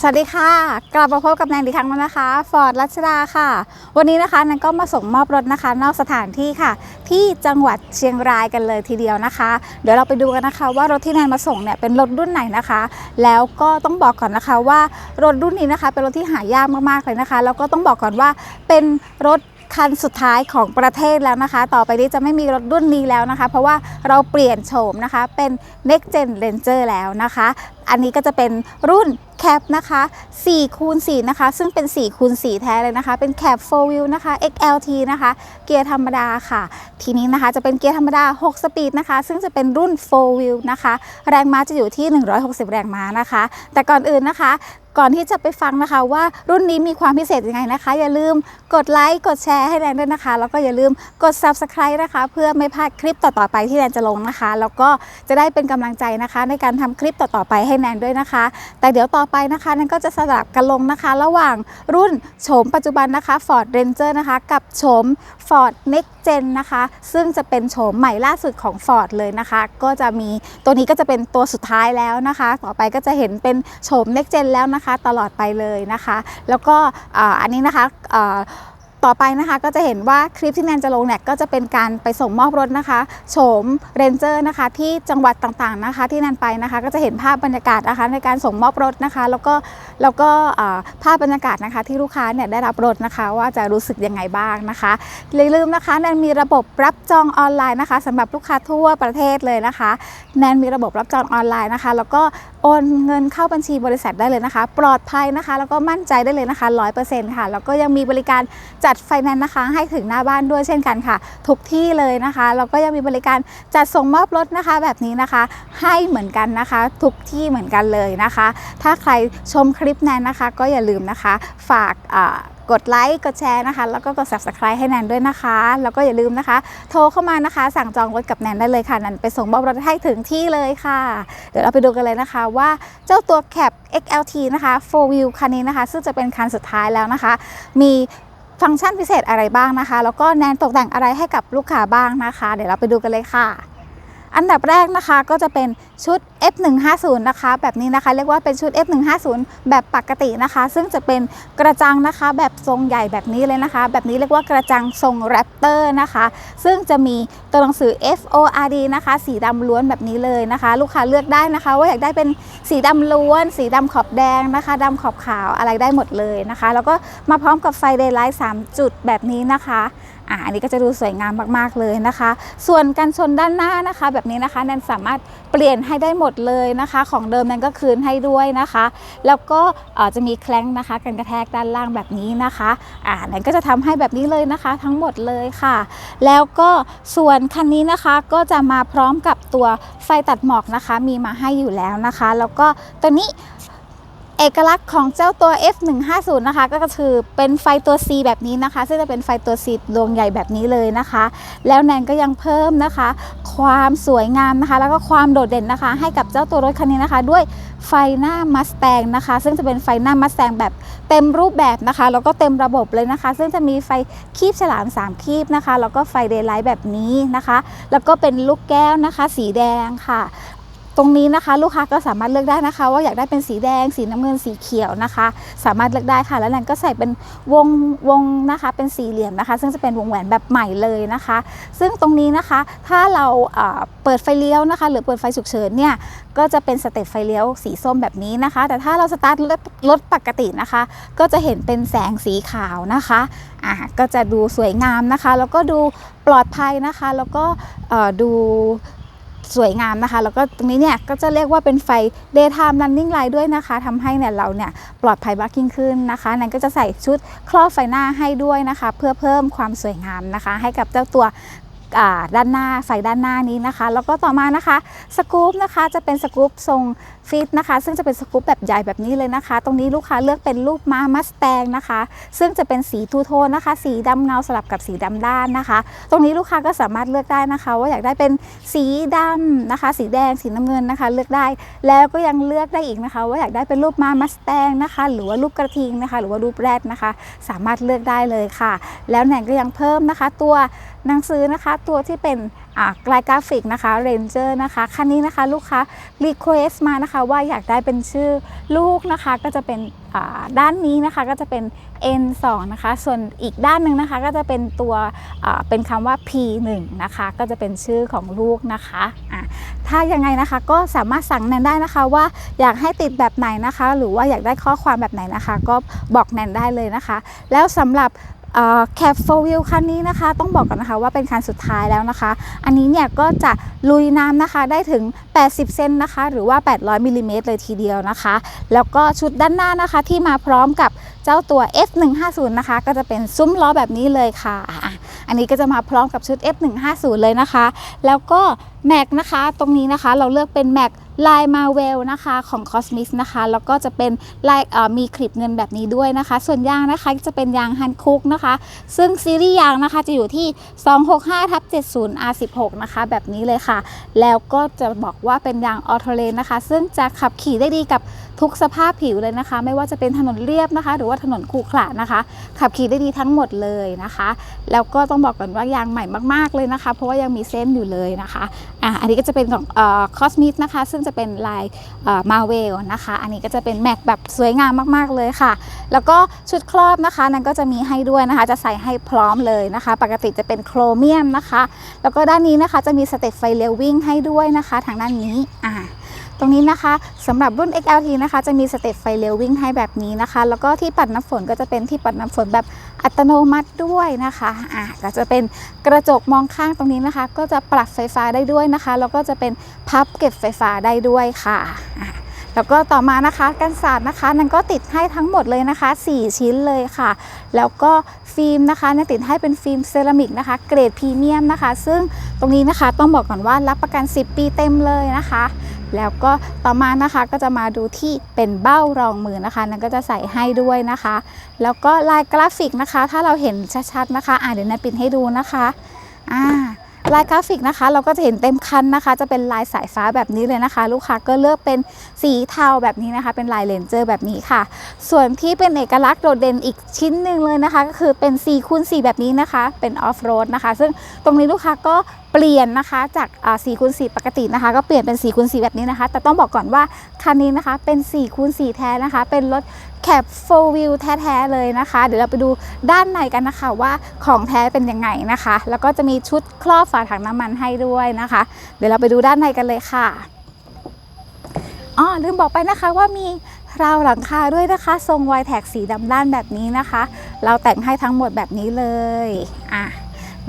สวัสดีค่ะ กลับมาพบกับแนนอีกครั้งแล้วนะคะฟอร์ดรัชดาค่ะ วันนี้นะคะแนนก็มาส่งมอบรถนะคะ นอกสถานที่ค่ะ ที่จังหวัดเชียงรายกันเลยทีเดียวนะคะ เดี๋ยวเราไปดูกันนะคะ ว่ารถที่แนนมาส่งเนี่ยเป็นรถรุ่นไหนนะคะ แล้วก็ต้องบอกก่อนนะคะว่ารถรุ่นนี้นะคะ เป็นรถที่หายากมากๆเลยนะคะแล้วก็ต้องบอกก่อนว่าเป็นรถ คันสุดท้ายของประเทศแล้วนะคะ ต่อไปนี้จะไม่มีรถรุ่นนี้แล้วนะคะ เพราะว่าเราเปลี่ยนโฉมนะคะเป็น Next Gen Ranger แล้วนะคะ อันนี้ก็จะเป็นรุ่นแคปนะคะ4คูณ4นะคะ ซึ่งเป็น4คูณ4แท้เลยนะคะ เป็นแคป4 wheel นะคะ XLT นะคะ เกียร์ธรรมดาค่ะ ทีนี้นะคะจะเป็นเกียร์ธรรมดา 6 สปีดนะคะ ซึ่งจะเป็นรุ่น4 wheel นะคะ แรงม้าจะอยู่ที่ 160 แรงม้านะคะ แต่ก่อนอื่นนะคะ ก่อนที่จะไปฟังนะคะว่ารุ่นนี้มีความพิเศษยังไงนะคะ อย่าลืมกดไลค์กดแชร์ให้แนนด้วยนะคะ แล้วก็อย่าลืมกด Subscribe นะคะ เพื่อไม่พลาดคลิปต่อๆไปที่แนนจะลงนะคะ แล้วก็จะได้เป็นกำลังใจนะคะ ในการทำคลิปต่อๆไปให้แนนด้วยนะคะ แต่เดี๋ยวต่อไปนะคะแนนก็จะสลับกันลงนะคะ ระหว่างรุ่นโฉมปัจจุบันนะคะ Ford Ranger นะคะ กับโฉม Ford Next Gen นะคะ ซึ่งจะเป็นโฉมใหม่ล่าสุดของ Ford เลยนะคะ ก็จะมีตัวนี้ก็จะเป็นตัวสุดท้ายแล้วนะคะ ต่อไปก็จะเห็นเป็นโฉม Next Gen แล้วนะคะ ตลอดไปเลยนะคะ แล้วก็อันนี้นะคะ ต่อไปนะคะก็จะเห็นว่าคลิปที่แนนจะลงเนี่ยก็จะเป็นการไปส่งมอบรถนะคะโฉมเรนเจอร์นะคะที่จังหวัดต่างๆนะคะ ที่แนนไปนะคะ ก็จะเห็นภาพบรรยากาศนะคะในการส่งมอบรถนะคะ แล้วก็แล้วก็ภาพบรรยากาศนะคะ ที่ลูกค้าเนี่ยได้รับรถนะคะ ว่าจะรู้สึกยังไงบ้างนะคะอย่าลืมนะคะแนนมีระบบรับจองออนไลน์นะคะสำหรับลูกค้าทั่วประเทศเลยนะคะ แนนมีระบบรับจองออนไลน์นะคะ แล้วก็โอนเงินเข้าบัญชีบริษัทได้เลยนะคะ ปลอดภัยนะคะ แล้วก็มั่นใจได้เลยนะคะ100%ค่ะแล้วก็ยังมีบริการจัดไฟแนนซ์นะคะ ให้ถึงหน้าบ้านด้วยเช่นกันค่ะ ทุกที่เลยนะคะแล้วก็ยังมีบริการจัดส่งมอบรถนะคะ แบบนี้นะคะ ให้เหมือนกันนะคะ ทุกที่เหมือนกันเลยนะคะ ถ้าใครชมคลิปแนนนะคะ ก็อย่าลืมนะคะ ฝากกดไลค์กดแชร์นะคะ แล้วก็กด subscribe ให้แนนด้วยนะคะ แล้วก็อย่าลืมนะคะ โทรเข้ามานะคะ สั่งจองรถกับแนนได้เลยค่ะแนนไปส่งมอบรถให้ถึงที่เลยค่ะ เดี๋ยวเราไปดูกันเลยนะคะว่าเจ้าตัว Cap XLT นะคะ 4 wheel คันนี้นะคะ ซึ่งจะเป็นคันสุดท้ายแล้วนะคะ มี ฟังก์ชันพิเศษอะไรบ้างนะคะ แล้วก็แนนตกแต่งอะไรให้กับลูกค้าบ้างนะคะ เดี๋ยวเราไปดูกันเลยค่ะ อันดับแรกนะคะก็จะเป็นชุด F150 นะคะ แบบนี้นะคะ เรียกว่าเป็นชุด F150 แบบปกตินะคะ ซึ่งจะเป็นกระจังนะคะแบบทรงใหญ่แบบนี้เลยนะคะ แบบนี้เรียกว่ากระจังทรงแรปเตอร์นะคะ ซึ่งจะมีตัวหนังสือ FORD นะคะ สีดำล้วนแบบนี้เลยนะคะ ลูกค้าเลือกได้นะคะ ว่าอยากได้เป็นสีดำล้วน สีดำขอบแดงนะคะดำขอบขาวอะไรได้หมดเลยนะคะ แล้วก็มาพร้อมกับไฟเดย์ไลท์3จุดแบบนี้นะคะ อ่าอันนี้ก็จะดูสวยงามมากๆเลยนะคะ ส่วนกันชนด้านหน้านะคะ แบบนี้นะคะแนนสามารถเปลี่ยนให้ได้หมดเลยนะคะ ของเดิมแนนก็คืนให้ด้วยนะคะ แล้วก็จะมีแคล้งนะคะกันกระแทกด้านล่างแบบนี้นะคะอ่าแนนก็จะทำให้แบบนี้เลยนะคะ ทั้งหมดเลยค่ะ แล้วก็ส่วนคันนี้นะคะก็จะมาพร้อมกับตัวไฟตัดหมอกนะคะ มีมาให้อยู่แล้วนะคะ แล้วก็ตัวนี้ เอกลักษณ์ของเจ้าตัว F150 นะคะ ก็คือเป็นไฟตัว C แบบนี้นะคะ ซึ่งจะเป็นไฟตัว C ดวงใหญ่แบบนี้เลยนะคะ แล้วแนนก็ยังเพิ่มนะคะ ความสวยงามนะคะ แล้วก็ความโดดเด่นนะคะ ให้กับเจ้าตัวรถคันนี้นะคะ ด้วยไฟหน้ามัสแตงนะคะ ซึ่งจะเป็นไฟหน้ามัสแตงแบบเต็มรูปแบบนะคะ แล้วก็เต็มระบบเลยนะคะ ซึ่งจะมีไฟคีบฉลาม 3 คีบนะคะ แล้วก็ไฟเดย์ไลท์แบบนี้นะคะ แล้วก็เป็นลูกแก้วนะคะ สีแดงค่ะ ตรงนี้นะคะ ลูกค้าก็สามารถเลือกได้นะคะ ว่าอยากได้เป็นสีแดง สีน้ำเงินสีเขียวนะคะ สามารถเลือกได้ค่ะ แล้วแนนก็ใส่เป็นวงวงนะคะ เป็นสี่เหลี่ยมนะคะ ซึ่งจะเป็นวงแหวนแบบใหม่เลยนะคะ ซึ่งตรงนี้นะคะถ้าเราเปิดไฟเลี้ยวนะคะ หรือเปิดไฟฉุกเฉินเนี่ยก็จะเป็นสเต็ปไฟเลี้ยวสีส้มแบบนี้นะคะ แต่ถ้าเราสตาร์ทรถปกตินะคะ ก็จะเห็นเป็นแสงสีขาวนะคะอ่าก็จะดูสวยงามนะคะ แล้วก็ดูปลอดภัยนะคะ แล้วก็ดู สวยงามนะคะ แล้วก็ตรงนี้เนี่ยก็จะเรียกว่าเป็นไฟ daytime running light ด้วยนะคะทำให้เนี่ยเราเนี่ยปลอดภัยมากยิ่งขึ้นนะคะนั้นก็จะใส่ชุดครอบไฟหน้าให้ด้วยนะคะ เพื่อเพิ่มความสวยงามนะคะ ให้กับเจ้าตัว ด้านหน้าไฟด้านหน้านี้นะคะ แล้วก็ต่อมานะคะสกู๊ปนะคะจะเป็นสกู๊ปทรงฟิตนะคะ ซึ่งจะเป็นสกู๊ปแบบใหญ่แบบนี้เลยนะคะ ตรงนี้ลูกค้าเลือกเป็นรูปม้ามัสแตงนะคะ ซึ่งจะเป็นสีทูโทนนะคะ สีดำเงาสลับกับสีดำด้านนะคะ ตรงนี้ลูกค้าก็สามารถเลือกได้นะคะ ว่าอยากได้เป็นสีดำนะคะ สีแดงสีน้ำเงินนะคะ เลือกได้แล้วก็ยังเลือกได้อีกนะคะ ว่าอยากได้เป็นรูปม้ามัสแตงนะคะ หรือว่ารูปกระทิงนะคะ หรือว่ารูปแรดนะคะ สามารถเลือกได้เลยค่ะ แล้วแหนนก็ยังเพิ่มนะคะ ตัวหนังสือนะคะตัวที่เป็นกลายกราฟิกนะคะ Ranger นะคะคันนี้นะคะลูกค้า Request มานะคะว่าอยากได้เป็นชื่อลูกนะคะก็จะเป็นด้านนี้นะคะก็จะเป็น N2 นะคะส่วนอีกด้านหนึ่งนะคะก็จะเป็นตัวเป็นคำว่า P1 นะคะก็จะเป็นชื่อของลูกนะคะอะถ้ายังไงนะคะก็สามารถสั่งแนนได้นะคะว่าอยากให้ติดแบบไหนนะคะ หรือว่าอยากได้ข้อความแบบไหนนะคะ ก็บอกแนนได้เลยนะคะ แล้วสำหรับ แคปโฟวิลคันนี้นะคะ ต้องบอกก่อนนะคะว่าเป็นคันสุดท้ายแล้วนะคะ อันนี้เนี่ยก็จะลุยน้ำนะคะได้ถึง 80 เซนนะคะ หรือว่า 800มิลลิเมตรเลยทีเดียวนะคะ แล้วก็ชุดด้านหน้านะคะที่มาพร้อมกับเจ้าตัว F150 นะคะ ก็จะเป็นซุ้มล้อแบบนี้เลยค่ะอันนี้ก็จะมาพร้อมกับชุด F150 เลยนะคะ แล้วก็แม็กนะคะ ตรงนี้นะคะเราเลือกเป็นแม็ก ลายมาเวลนะคะของ Cosmix นะคะ แล้วก็จะเป็นลายมีคลิปเงินแบบนี้ด้วยนะคะ ส่วนยางนะคะจะเป็นยางฮันคุกนะคะ ซึ่งซีรีส์ยางนะคะจะอยู่ที่ 265ทับ70 R16 นะคะแบบนี้เลยค่ะ แล้วก็จะบอกว่าเป็นยางออโตเลนนะคะ ซึ่งจะขับขี่ได้ดีกับ ทุกสภาพผิวเลยนะคะ ไม่ว่าจะเป็นถนนเรียบนะคะ หรือว่าถนนขรุขระนะคะ ขับขี่ได้ดีทั้งหมดเลยนะคะ แล้วก็ต้องบอกก่อนว่ายางใหม่มาก ๆเลยนะคะ เพราะว่ายังมีเส้นอยู่เลยนะคะอะอันนี้ก็จะเป็นของคอสมิสนะคะ ซึ่งจะเป็นลายมาเวลนะคะ อันนี้ก็จะเป็นแม็กแบบสวยงามมาก ๆเลยค่ะ แล้วก็ชุดครอบนะคะนั้นก็จะมีให้ด้วยนะคะ จะใส่ให้พร้อมเลยนะคะ ปกติจะเป็นโครเมียมนะคะ แล้วก็ด้านนี้นะคะจะมีสเต็ปไฟเลี้ยววิ่งให้ด้วยนะคะ ทางด้านนี้อ่า ตรงนี้นะคะสำหรับรุ่น XLT นะคะจะมีสเต็ปไฟเลี้ยววิ่งให้แบบนี้นะคะ แล้วก็ที่ปัดน้ำฝนก็จะเป็นที่ปัดน้ำฝนแบบอัตโนมัติด้วยนะคะอะก็จะเป็นกระจกมองข้างตรงนี้นะคะ ก็จะปรับไฟฟ้าได้ด้วยนะคะ แล้วก็จะเป็นพับเก็บไฟฟ้าได้ด้วยค่ะะแล้วก็ต่อมานะคะกันศาสตร์นะคะนั้นก็ติดให้ทั้งหมดเลยนะคะ 4 ชิ้นเลยค่ะ แล้วก็ ฟิล์มนะคะนี่ยติดให้เป็นฟิล์มเซรามิกนะคะ เกรดพรีเมียมนะคะ ซึ่งตรงนี้นะคะต้องบอกก่อนว่ารับประกัน 10 ปีเต็มเลยนะคะ แล้วก็ต่อมานะคะก็จะมาดูที่เป็นเบ้ารองมือนะคะ นั่นก็จะใส่ให้ด้วยนะคะ แล้วก็ลายกราฟิกนะคะ ถ้าเราเห็นชัดๆนะคะ อ่าเดี๋ยวนายปิดให้ดูนะคะ อ่า ลายกราฟิกนะคะ เราก็จะเห็นเต็มคันนะคะ จะเป็นลายสายฟ้าแบบนี้เลยนะคะ ลูกค้าก็เลือกเป็นสีเทาแบบนี้นะคะ เป็นลายเลนเจอร์แบบนี้ค่ะ ส่วนที่เป็นเอกลักษณ์โดดเด่นอีกชิ้นหนึ่งเลยนะคะ ก็คือเป็น4คูณ4แบบนี้นะคะ เป็นออฟโรดนะคะ ซึ่งตรงนี้ลูกค้าก็เปลี่ยนนะคะจาก4คูณ4ปกตินะคะ ก็เปลี่ยนเป็น4คูณ4แบบนี้นะคะ แต่ต้องบอกก่อนว่าคันนี้นะคะเป็น4คูณ4แท้นะคะ เป็นรถ แคปโฟวิลแท้ๆเลยนะคะ เดี๋ยวเราไปดูด้านในกันนะคะว่าของแท้เป็นยังไงนะคะ แล้วก็จะมีชุดครอบฝาถังน้ำมันให้ด้วยนะคะ เดี๋ยวเราไปดูด้านในกันเลยค่ะอ๋อลืมบอกไปนะคะว่ามีราวหลังคาด้วยนะคะ ทรงไวแท็กสีดำด้านแบบนี้นะคะ เราแต่งให้ทั้งหมดแบบนี้เลยอะ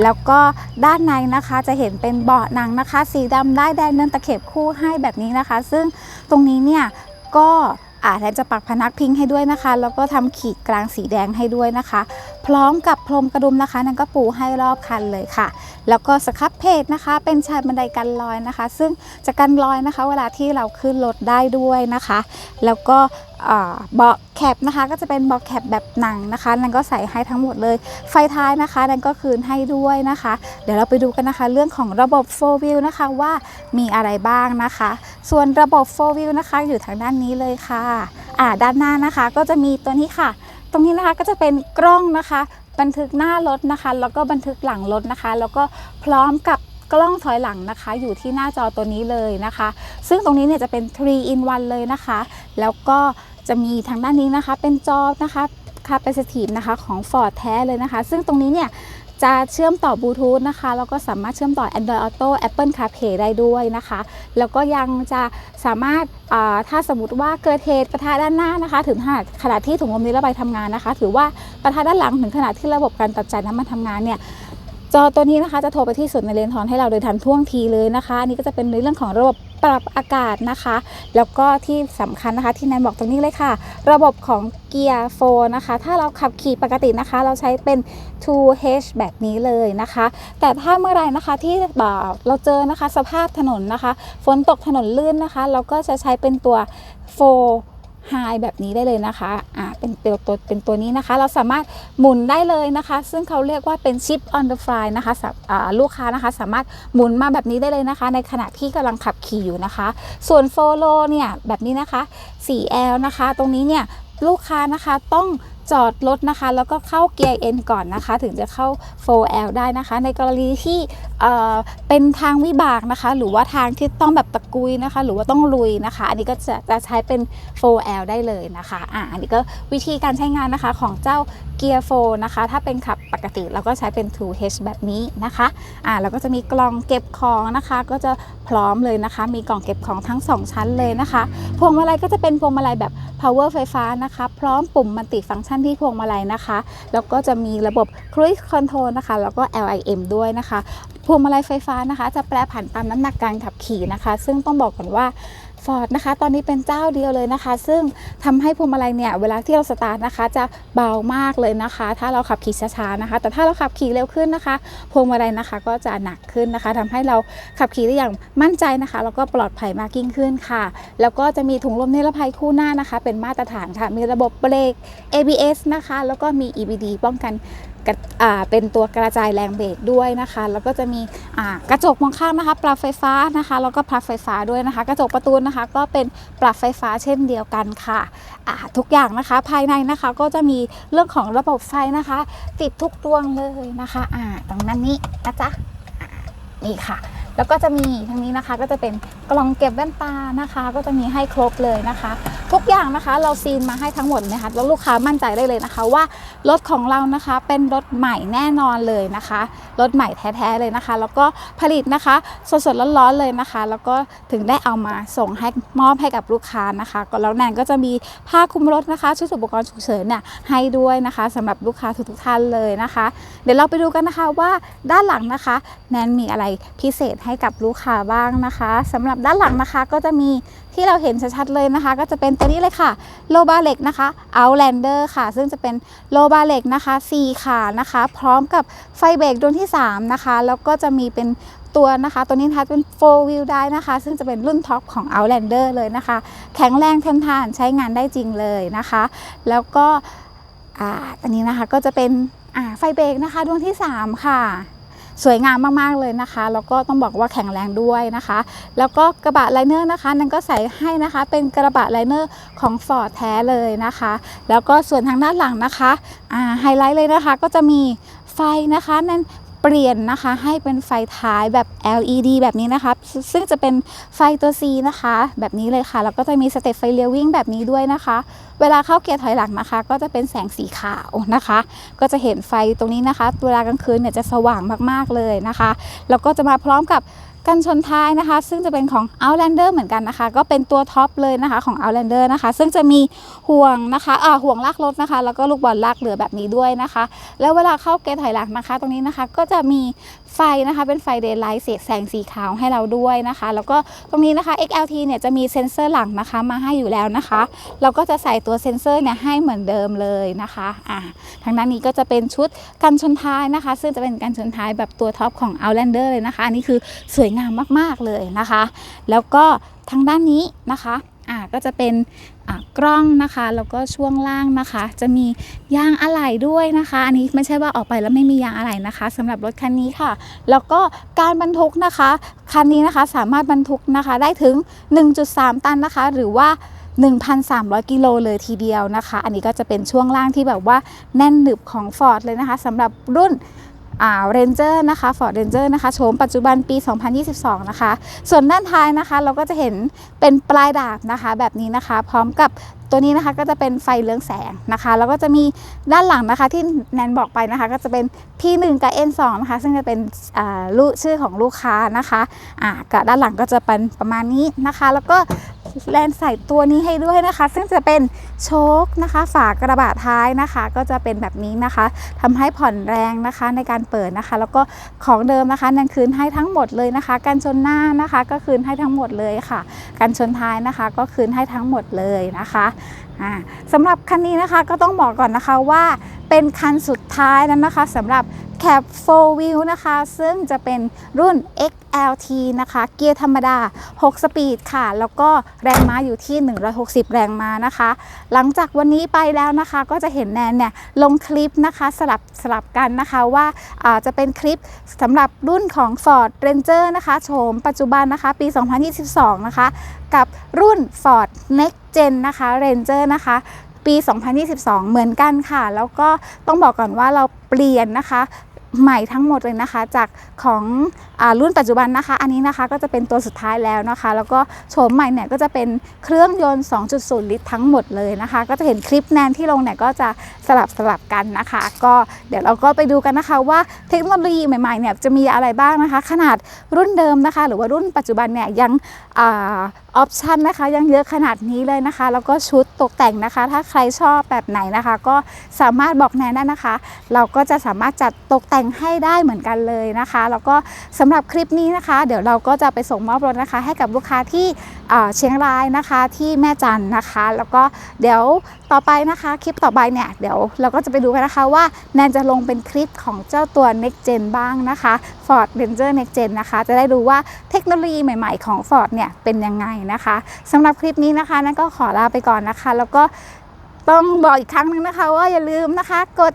แล้วก็ด้านในนะคะจะเห็นเป็นเบาะหนังนะคะ สีดำได้แดงเนินตะเข็บคู่ให้แบบนี้นะคะ ซึ่งตรงนี้เนี่ยก็ แล้วจะปักพนักพิงให้ด้วยนะคะ แล้วก็ทำขีดกลางสีแดงให้ด้วยนะคะ พร้อมกับพรมกระดุมนะคะนั่นก็ปูให้รอบคันเลยค่ะ แล้วก็สครับเพจนะคะ เป็นชายบันไดกันลอยนะคะ ซึ่งจะกันลอยนะคะ เวลาที่เราขึ้นรถได้ด้วยนะคะ แล้วก็เบาะแคปนะคะ ก็จะเป็นเบาะแคปแบบหนังนะคะนั่นก็ใส่ให้ทั้งหมดเลย ไฟท้ายนะคะนั่นก็คืนให้ด้วยนะคะ เดี๋ยวเราไปดูกันนะคะ เรื่องของระบบ 4 wheel นะคะว่ามีอะไรบ้างนะคะ ส่วนระบบ 4 wheel นะคะอยู่ทางด้านนี้เลยค่ะ อ่าด้านหน้านะคะก็จะมีตัวนี้ค่ะ ตรงนี้นะคะก็จะเป็นกล้องนะคะ บันทึกหน้ารถนะคะ แล้วก็บันทึกหลังรถนะคะ แล้วก็พร้อมกับกล้องถอยหลังนะคะ อยู่ที่หน้าจอตัวนี้เลยนะคะ ซึ่งตรงนี้เนี่ยจะเป็น 3 in 1 เลยนะคะ แล้วก็จะมีทางด้านนี้นะคะ เป็นจอนะคะ capacitive นะคะของ Ford แท้เลยนะคะ ซึ่งตรงนี้เนี่ย จะเชื่อมต่อบลูทูธนะคะแล้วก็สามารถเชื่อมต่อ Android Auto Apple CarPlay ได้ด้วยนะคะ แล้วก็ยังจะสามารถถ้าสมมติว่าเกิดเหตุประทะด้านหน้านะคะ ถึงขนาดขณะที่ถุงลมนิรภัยทำงานนะคะ ถือว่าประทะด้านหลังถึงขนาดที่ระบบการตัดจ่ายน้ำมันทำงานเนี่ยจอตัวนี้นะคะจะโทรไปที่ศูนย์ในเลนทอนให้เราโดยทันท่วงทีเลยนะคะ อันนี้ก็จะเป็นในเรื่องของระบบ ปรับอากาศนะคะ แล้วก็ที่สำคัญนะคะที่แนนบอกตรงนี้เลยค่ะ ระบบของเกียร์โฟนะคะ ถ้าเราขับขี่ปกตินะคะ เราใช้เป็น 2H แบบนี้เลยนะคะ แต่ถ้าเมื่อไรนะคะที่บบเราเจอนะคะสภาพถนนนะคะ ฝนตกถนนลื่นนะคะ เราก็จะใช้เป็นตัว4 High แบบนี้ได้เลยนะคะอ่าเป็นตัวตัวเป็นตัวนี้นะคะ เราสามารถหมุนได้เลยนะคะ ซึ่งเขาเรียกว่าเป็น Chip on the fly นะคะสำอ่าลูกค้านะคะสามารถหมุนมาแบบนี้ได้เลยนะคะ ในขณะที่กำลังขับขี่อยู่นะคะ ส่วนโฟโลเนี่ยแบบนี้นะคะ 4L นะคะ ตรงนี้เนี่ยลูกค้านะคะต้อง จอดรถนะคะ แล้วก็เข้าเกียร์ N ก่อนนะคะ ถึงจะเข้า 4L ได้นะคะ ในกรณีที่เอ่อเป็นทางวิบากนะคะ หรือว่าทางที่ต้องแบบตะกุยนะคะ หรือว่าต้องลุยนะคะ อันนี้ก็จะจะใช้เป็น 4L ได้เลยนะคะอ่าอันนี้ก็วิธีการใช้งานนะคะของเจ้า เกียร์4นะคะ ถ้าเป็นขับปกติเราก็ใช้เป็น 2H แบบนี้นะคะอ่าแล้วก็จะมีกล่องเก็บของนะคะ ก็จะพร้อมเลยนะคะ มีกล่องเก็บของทั้ง 2 ชั้นเลยนะคะพวงมาลัยก็จะเป็นพวงมาลัยแบบ power ไฟฟ้านะคะ พร้อมปุ่มมัลติฟังก์ชันที่พวงมาลัยนะคะ แล้วก็จะมีระบบ cruise control นะคะ แล้วก็ LIM ด้วยนะคะพวงมาลัยไฟฟ้านะคะ จะแปรผันตามน้ำหนักการขับขี่นะคะ ซึ่งต้องบอกก่อนว่า Ford นะคะตอนนี้เป็นเจ้าเดียวเลยนะคะ ซึ่งทำให้พวงมาลัยเนี่ยเวลาที่เราสตาร์ทนะคะ จะเบามากเลยนะคะ ถ้าเราขับขี่ช้าๆนะคะ แต่ถ้าเราขับขี่เร็วขึ้นนะคะ พวงมาลัยนะคะก็จะหนักขึ้นนะคะทำให้เราขับขี่ได้อย่างมั่นใจนะคะ แล้วก็ปลอดภัยมากยิ่งขึ้นค่ะ แล้วก็จะมีถุงลมนิรภัยคู่หน้านะคะ เป็นมาตรฐานค่ะ มีระบบเบรก ABS นะคะ แล้วก็มี EBD ป้องกัน เป็นตัวกระจายแรงเบรกด้วยนะคะ แล้วก็จะมีกระจกมองข้างนะคะปรับไฟฟ้านะคะ แล้วก็ปลั๊กไฟฟ้าด้วยนะคะ กระจกประตูนะคะ ก็เป็นปรับไฟฟ้าเช่นเดียวกันค่ะทุกอย่างนะคะภายในนะคะก็จะมีเรื่องของระบบไฟนะคะ ติดทุกดวงเลยนะคะตรงนั้นนี้นะจ๊ะนี่ค่ะแล้วก็จะมีทางนี้นะคะก็จะเป็นกล่องเก็บแว่นตานะคะ ก็จะมีให้ครบเลยนะคะ ทุกอย่างนะคะ เราซีนมาให้ทั้งหมดนะคะแล้วลูกค้ามั่นใจได้เลยนะคะว่ารถของเรานะคะเป็นรถใหม่แน่นอนเลยนะคะรถใหม่แท้ๆเลยนะคะ แล้วก็ผลิตนะคะสดๆร้อนๆเลยนะคะ แล้วก็ถึงได้เอามาส่งให้มอบให้กับลูกค้านะคะก็แล้วแนนก็จะมีผ้าคลุมรถนะคะชุดอุปกรณ์ฉุกเฉินเนี่ยให้ด้วยนะคะสำหรับลูกค้าทุกๆท่านเลยนะคะ เดี๋ยวเราไปดูกันนะคะว่าด้านหลังนะคะ แนนมีอะไรพิเศษให้กับลูกค้าบ้างนะคะสำหรับด้านหลังนะคะก็จะมี ที่เราเห็นชัดๆเลยนะคะ ก็จะเป็นตัวนี้เลยค่ะโลบาเล็กนะคะ Outlander ค่ะ ซึ่งจะเป็นโลบาเล็กนะคะ 4 ขานะคะ พร้อมกับไฟเบรกดวงที่ 3 นะคะ แล้วก็จะมีเป็นตัวนะคะ ตัวนี้นะคะเป็น4 wheel ได้นะคะ ซึ่งจะเป็นรุ่นท็อปของ Outlander เลยนะคะ แข็งแรงทนทานใช้งานได้จริงเลยนะคะ แล้วก็อ่าอันนี้นะคะก็จะเป็นอ่าไฟเบรกนะคะดวงที่ 3 ค่ะ สวยงามมากๆเลยนะคะ แล้วก็ต้องบอกว่าแข็งแรงด้วยนะคะ แล้วก็กระบะไลเนอร์นะคะนั่นก็ใส่ให้นะคะเป็นกระบะไลเนอร์ของ Ford แท้เลยนะคะ แล้วก็ส่วนทางด้านหลังนะคะไฮไลท์เลยนะคะก็จะมีไฟนะคะนั่น เปลี่ยนนะคะให้เป็นไฟท้ายแบบ LED แบบนี้นะคะ ซึ่งจะเป็นไฟตัว C นะคะ แบบนี้เลยค่ะ แล้วก็จะมีสเตปไฟเลี้ยววิ่งแบบนี้ด้วยนะคะ เวลาเข้าเกียร์ถอยหลังนะคะ ก็จะเป็นแสงสีขาวนะคะ ก็จะเห็นไฟตรงนี้นะคะเวลากลางคืนเนี่ยจะสว่างมากๆเลยนะคะ แล้วก็จะมาพร้อมกับ กันชนท้ายนะคะ ซึ่งจะเป็นของ Outlander เหมือนกันนะคะ ก็เป็นตัวท็อปเลยนะคะของ Outlander นะคะ ซึ่งจะมีห่วงนะคะเอ่อห่วงลากรถนะคะ แล้วก็ลูกบอลลากเรือแบบนี้ด้วยนะคะ แล้วเวลาเข้าเกียร์ถอยหลังนะคะ ตรงนี้นะคะก็จะมีไฟนะคะเป็นไฟเดย์ไลท์เสียแสงสีขาวให้เราด้วยนะคะ แล้วก็ตรงนี้นะคะ XLT เนี่ยจะมีเซ็นเซอร์หลังนะคะมาให้อยู่แล้วนะคะ เราก็จะใส่ตัวเซ็นเซอร์เนี่ยให้เหมือนเดิมเลยนะคะอ่าทางด้านนี้ก็จะเป็นชุดกันชนท้ายนะคะ ซึ่งจะเป็นกันชนท้ายแบบตัวท็อปของ Outlander เลยนะคะ อันนี้คือสวยงามมากๆเลยนะคะ แล้วก็ทางด้านนี้นะคะอ่าก็จะเป็น กล้องนะคะแล้วก็ช่วงล่างนะคะ จะมียางอะไหล่ด้วยนะคะ อันนี้ไม่ใช่ว่าออกไปแล้วไม่มียางอะไหล่นะคะสำหรับรถคันนี้ค่ะ แล้วก็การบรรทุกนะคะ คันนี้นะคะสามารถบรรทุกนะคะได้ถึง 1.3 ตันนะคะ หรือว่า 1,300 กิโลเลยทีเดียวนะคะ อันนี้ก็จะเป็นช่วงล่างที่แบบว่าแน่นหนึบของ Ford เลยนะคะสำหรับรุ่น เรนเจอร์นะคะ Ford Ranger นะคะโฉมปัจจุบันปี 2022 นะคะ ส่วนด้านท้ายนะคะ เราก็จะเห็นเป็นปลายดาบนะคะ แบบนี้นะคะ พร้อมกับ ตัวนี้นะคะก็จะเป็นไฟเรืองแสงนะคะ แล้วก็จะมีด้านหลังนะคะที่แนนบอกไปนะคะ ก็จะเป็น P1 กับ N2 นะคะซึ่งจะเป็นอ่าลูกชื่อของลูกค้านะคะอ่ากับด้านหลังก็จะเป็นประมาณนี้นะคะ แล้วก็แลนใส่ตัวนี้ให้ด้วยนะคะ ซึ่งจะเป็นโชคนะคะ ฝากระบะท้ายนะคะ ก็จะเป็นแบบนี้นะคะทำให้ผ่อนแรงนะคะในการเปิดนะคะ แล้วก็ของเดิมนะคะนันคืนให้ทั้งหมดเลยนะคะกันชนหน้านะคะ ก็คืนให้ทั้งหมดเลยค่ะ กันชนท้ายนะคะ ก็คืนให้ทั้งหมดเลยนะคะ สำหรับคันนี้นะคะก็ต้องบอกก่อนนะคะว่าเป็นคันสุดท้ายแล้วนะคะสำหรับแคป4 Wheel นะคะ ซึ่งจะเป็นรุ่น XLT นะคะ เกียร์ธรรมดา 6 สปีดค่ะ แล้วก็แรงม้าอยู่ที่ 160 แรงม้านะคะ หลังจากวันนี้ไปแล้วนะคะ ก็จะเห็นแนนเนี่ยลงคลิปนะคะสลับสลับกันนะคะว่าอาจะเป็นคลิปสำหรับรุ่นของ Ford Ranger นะคะ โฉมปัจจุบันนะคะ ปี 2022 นะคะ กับรุ่น Ford Next Gen นะคะ Ranger นะคะ ปี 2022 เหมือนกันค่ะ แล้วก็ต้องบอกก่อนว่าเราเปลี่ยนนะคะใหม่ทั้งหมดเลยนะคะ จากของอรุ่นปัจจุบันนะคะ อันนี้นะคะก็จะเป็นตัวสุดท้ายแล้วนะคะ แล้วก็โฉมใหม่เนี่ยก็จะเป็นเครื่องยนต์ 2.0 ลิตรทั้งหมดเลยนะคะ ก็จะเห็นคลิปแนนที่ลงเนี่ยก็จะสลับสลับกันนะคะ ก็เดี๋ยวเราก็ไปดูกันนะคะว่าเทคโนโลยีใหม่ๆเนี่ยจะมีอะไรบ้างนะคะ ขนาดรุ่นเดิมนะคะ หรือว่ารุ่นปัจจุบันเนี่ยยัง ออปชันนะคะ ยังเยอะขนาดนี้เลยนะคะ แล้วก็ชุดตกแต่งนะคะ ถ้าใครชอบแบบไหนนะคะ ก็สามารถบอกแนนได้นะคะ เราก็จะสามารถจัดตกแต่งให้ได้เหมือนกันเลยนะคะ แล้วก็สำหรับคลิปนี้นะคะ เดี๋ยวเราก็จะไปส่งมอบรถนะคะ ให้กับลูกค้าที่เชียงรายนะคะที่แม่จันนะคะ แล้วก็เดี๋ยวต่อไปนะคะคลิปต่อไปเนี่ยเดี๋ยวเราก็จะไปดูกันนะคะว่าแนนจะลงเป็นคลิปของเจ้าตัว Next Gen บ้างนะคะ Ford Ranger Next Gen นะคะ จะได้ดูว่าเทคโนโลยีใหม่ๆของ Ford เนี่ยเป็นยังไงนะคะสำหรับคลิปนี้นะคะนั่นก็ขอลาไปก่อนนะคะ แล้วก็ต้องบอกอีกครั้งหนึงนะคะ ว่าอย่าลืมนะคะ กด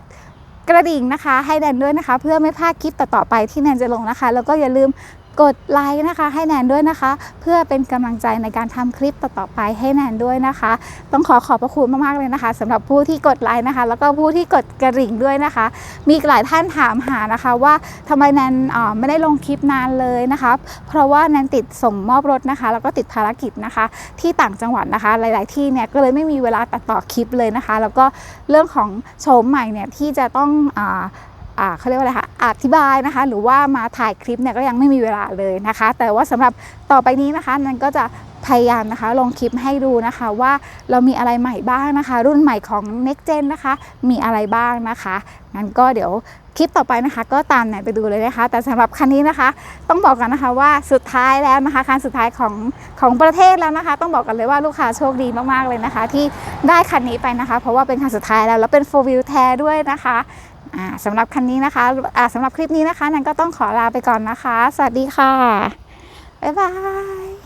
กระดิ่งนะคะ ให้แนนด้วยนะคะ เพื่อไม่พลาดคลิปต่อๆไปที่แนนจะลงนะคะ แล้วก็อย่าลืม กดไลค์นะคะให้แนนด้วยนะคะ เพื่อเป็นกำลังใจในการทำคลิปต่อๆไปให้แนนด้วยนะคะ ต้องขอขอบพระคุณมากๆเลยนะคะสำหรับผู้ที่กดไลค์นะคะ แล้วก็ผู้ที่กดกระดิ่งด้วยนะคะ มีหลายท่านถามหานะคะว่าทำไมแนนไม่ได้ลงคลิปนานเลยนะคะ เพราะว่าแนนติดส่งมอบรถนะคะ แล้วก็ติดภารกิจนะคะ ที่ต่างจังหวัดนะคะ หลาย ๆ ที่เนี่ยก็เลยไม่มีเวลาตัดต่อคลิปเลยนะคะ แล้วก็เรื่องของโฉมใหม่เนี่ยที่จะต้องอ เขาเรียกว่าอะไรคะอธิบายนะคะ หรือว่ามาถ่ายคลิปเนี่ยก็ยังไม่มีเวลาเลยนะคะ แต่ว่าสำหรับต่อไปนี้นะคะนันก็จะพยายามนะคะลงคลิปให้ดูนะคะว่าเรามีอะไรใหม่บ้างนะคะ รุ่นใหม่ของ Next Gen นะคะ มีอะไรบ้างนะคะงั้นก็เดี๋ยวคลิปต่อไปนะคะ ก็ตามไหนไปดูเลยนะคะ แต่สำหรับคันนี้นะคะ ต้องบอกกันนะคะว่าสุดท้ายแล้วนะคะคันสุดท้ายของของประเทศแล้วนะคะ ต้องบอกกันเลยว่าลูกค้าโชคดีมากๆเลยนะคะ ที่ได้คันนี้ไปนะคะ เพราะว่าเป็นคันสุดท้ายแล้วแล้วเป็น4 wheel แท้ด้วยนะคะ สำหรับคันนี้นะคะสำหรับคลิปนี้นะคะนันก็ต้องขอลาไปก่อนนะคะ สวัสดีค่ะ บ๊ายบาย